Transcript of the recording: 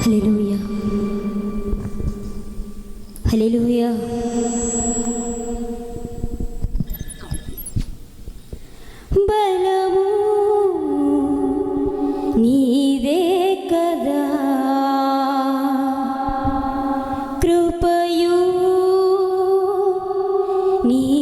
హల్లెలూయా. హల్లెలూయా. బలము నీదే కదా. కృపయు నీదే